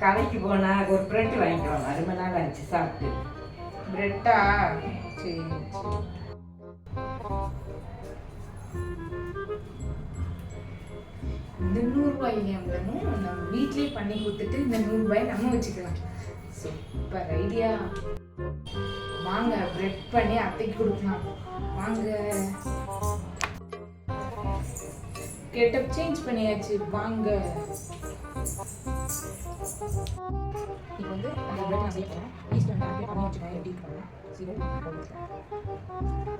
கடைக்கு போனா ஒரு பிரெட் வாங்கிட்டு வாங்க. ரொம்ப நாள் ஆச்சு சாப்பிட்டு. பிரெட்டா? சரி இந்த நூறுரூபாய் எவ்வளோனும் நம்ம வீட்லயே பண்ணி கொடுத்துட்டு இந்த நூறுரூபாய் நம்ம வச்சுக்கலாம். Super idea. வாங்க பிரெட் பண்ணி அத்தைக்கு கொடுக்கலாம். வாங்க. கெட்டப் சேஞ்ச் பண்ணியாச்சு. வாங்க. இப்போ வந்து அந்த பிரெட் நான் செய்ய போகிறேன் ஈஸ்ட் வந்து அப்படியே பண்ணி வச்சுக்கோங்க எப்படி இருக்கணும் சீரோ போட்டுக்கலாம்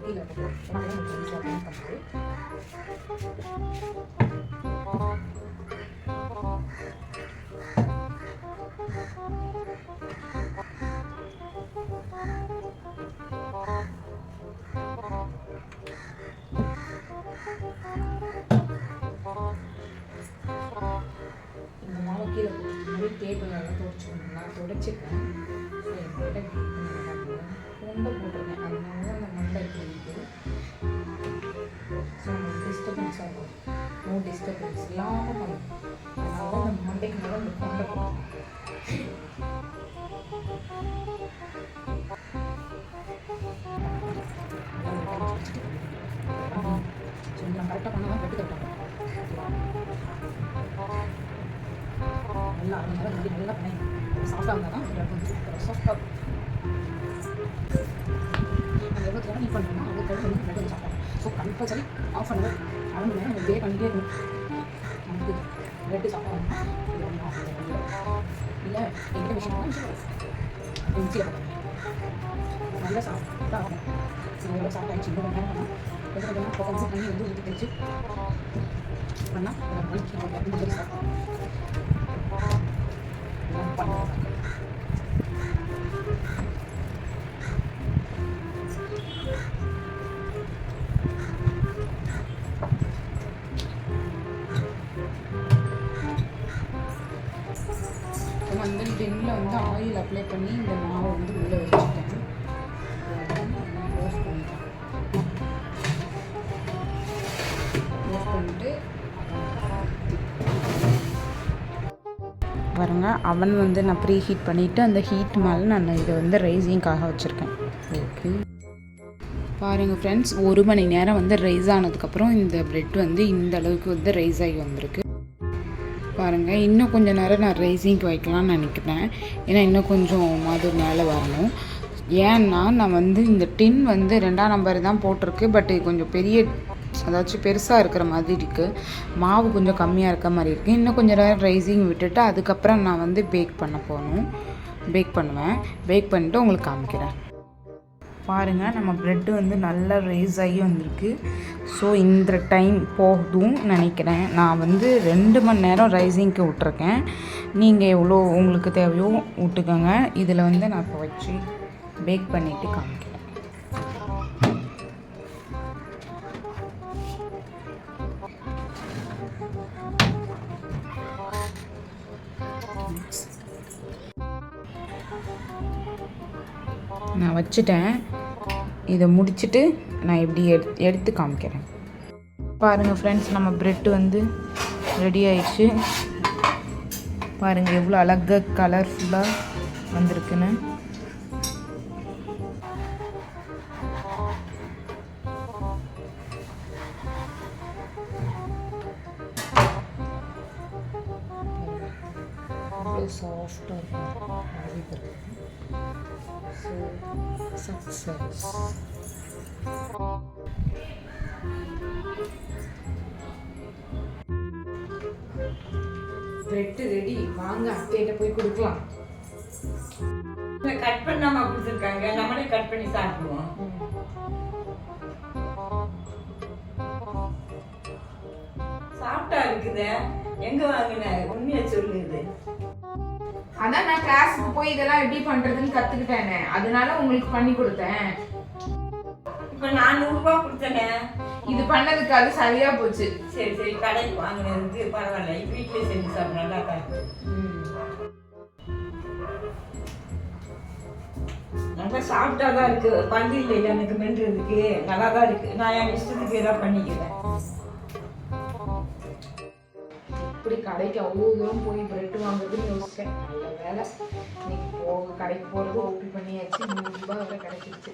கீழே போட்டு மாதிரி டேபிள் எல்லாம் துடைச்சிக்கணும் நான் துடைச்சிப்பேன் மண்டை கொண்டை போட்டிருக்கேன். அதனால அந்த மண்டை இப்படி இருக்குது ஸோ டிஸ்டர்பன்ஸ் ஆகும் நோ டிஸ்டர்பன்ஸ் இல்லாமல் பண்ணும் அதனால அந்த மண்டைக்கு மேலே அந்த கொண்டை போட்டிருக்கேன் ஸோ நான் கரெக்டாக பண்ணால் தான் கட்டு கரெக்டாக நல்லா அந்த மாதிரி நல்லா நல்லா பண்ணேன் சாஃப்டாக இருந்தால் தான் சாஃப்டாக அது எவ்வளோ தடவை நீ பண்ணுறோமோ அவ்வளோ தடவை வந்து பிரெட் சாப்பிடணும். ஸோ கம்பல்சரி ஆஃப் மணி நேரம் பண்ணிட்டே இருக்கணும். நமக்கு சாப்பிடணும். இல்லை விஷயம் மிக்சியில் நல்லா எவ்வளோ நேரம் கொஞ்சம் கொஞ்சமாக கொஞ்சம் வந்து ஊற்றி தெளிச்சு பண்ணால் சாப்பிடணும். வந்து டின்னில் வந்து ஆயில் அப்ளை பண்ணி இந்த மாவை வந்து உள்ளே வச்சுட்டேன் ரோஸ்ட் பண்ணிட்டேன். க்ளோஸ் பண்ணிட்டு பாருங்க. அவன் வந்து நான் ப்ரீ ஹீட் பண்ணிவிட்டு அந்த ஹீட் மேலே நான் இதை வந்து ரைஸிங்காக வச்சுருக்கேன். ஓகே பாருங்கள் ஃப்ரெண்ட்ஸ் ஒரு மணி நேரம் வந்து ரைஸ் ஆனதுக்கப்புறம் இந்த பிரெட் வந்து இந்த அளவுக்கு வந்து ரைஸ் ஆகி வந்திருக்கு. பாருங்கள் இன்னும் கொஞ்சம் நேரம் நான் ரைஸிங்க்கு வைக்கலாம்னு நினைக்கிறேன். ஏன்னா இன்னும் கொஞ்சம் அது மேலே வரணும். ஏன்னா நான் வந்து இந்த டின் வந்து ரெண்டாம் நம்பர் தான் போட்டிருக்கு பட் கொஞ்சம் பெரிய அதாச்சும் பெருசாக இருக்கிற மாதிரி இருக்குது மாவு கொஞ்சம் கம்மியாக இருக்க மாதிரி இருக்குது இன்னும் கொஞ்சம் நேரம் ரைஸிங் விட்டுட்டு அதுக்கப்புறம் நான் வந்து பேக் பண்ண போகணும் பேக் பண்ணுவேன். பேக் பண்ணிவிட்டு உங்களுக்கு காமிக்கிறேன். பாருங்கள் நம்ம ப்ரெட்டு வந்து நல்லா ரைஸ் ஆகி வந்திருக்கு. ஸோ இந்த டைம் போதும் நினைக்கிறேன். நான் வந்து ரெண்டு மணி நேரம் ரைஸிங்க்கு விட்ருக்கேன் நீங்கள் எவ்வளோ உங்களுக்கு தேவையோ விட்டுக்கோங்க. இதில் வந்து நான் இப்போ வச்சு பேக் பண்ணிவிட்டு காமிக்கிறேன். நான் வச்சுட்டேன். இதை முடிச்சுட்டு நான் எப்படி எடு எடுத்து காமிக்கிறேன். பாருங்கள் ஃப்ரெண்ட்ஸ் நம்ம ப்ரெட் வந்து ரெடி ஆயிடுச்சு. பாருங்கள் எவ்வளோ அழகாக கலர்ஃபுல்லாக வந்திருக்குன்னு. சாஃப்டாக இருக்கும் success. பிரெட் ரெடி வாங்க அத்தைகிட்ட போய் கொடுக்கலாம். கட் பண்ணாம கொடுத்துருக்காங்க. நம்மளே கட் பண்ணி சாப்பிடுவோம். சாப்பிட்டா இருக்குதே. எங்க வாங்கின உண்மையை சொல்லுது. அதான் நான் கிளாஸுக்கு போய் இதெல்லாம் எப்படி பண்றதுன்னு கத்துக்கிட்டேனே. அதனால உங்களுக்கு பண்ணி கொடுத்தேன். இப்ப நான் நூறு ரூபாய் கொடுத்தேனே. இது பண்ணதுக்கு அது சரியா போச்சு. சரி சரி கடைக்கு வாங்கினது பரவாயில்ல. வீட்டுல செஞ்சு சாப்பிட நல்லா இருக்கு? நல்லா சாப்பிட்டா தான் இருக்கு பண்டிகை எனக்கு மென்றதுக்கு. நல்லா தான் இருக்கு. நான் என் இஷ்டத்துக்கு ஏதாவது பண்ணிக்கிறேன். இப்படி கடைக்கு அவ்வளோ தூரம் போய் பிரெட் வாங்குறதுன்னு யோசிச்சேன் நல்ல வேலை. இன்னைக்கு போக கடைக்கு போகிறது ஓப்பி பண்ணியாச்சு. நூறுரூபா வரை கிடைச்சிருச்சு.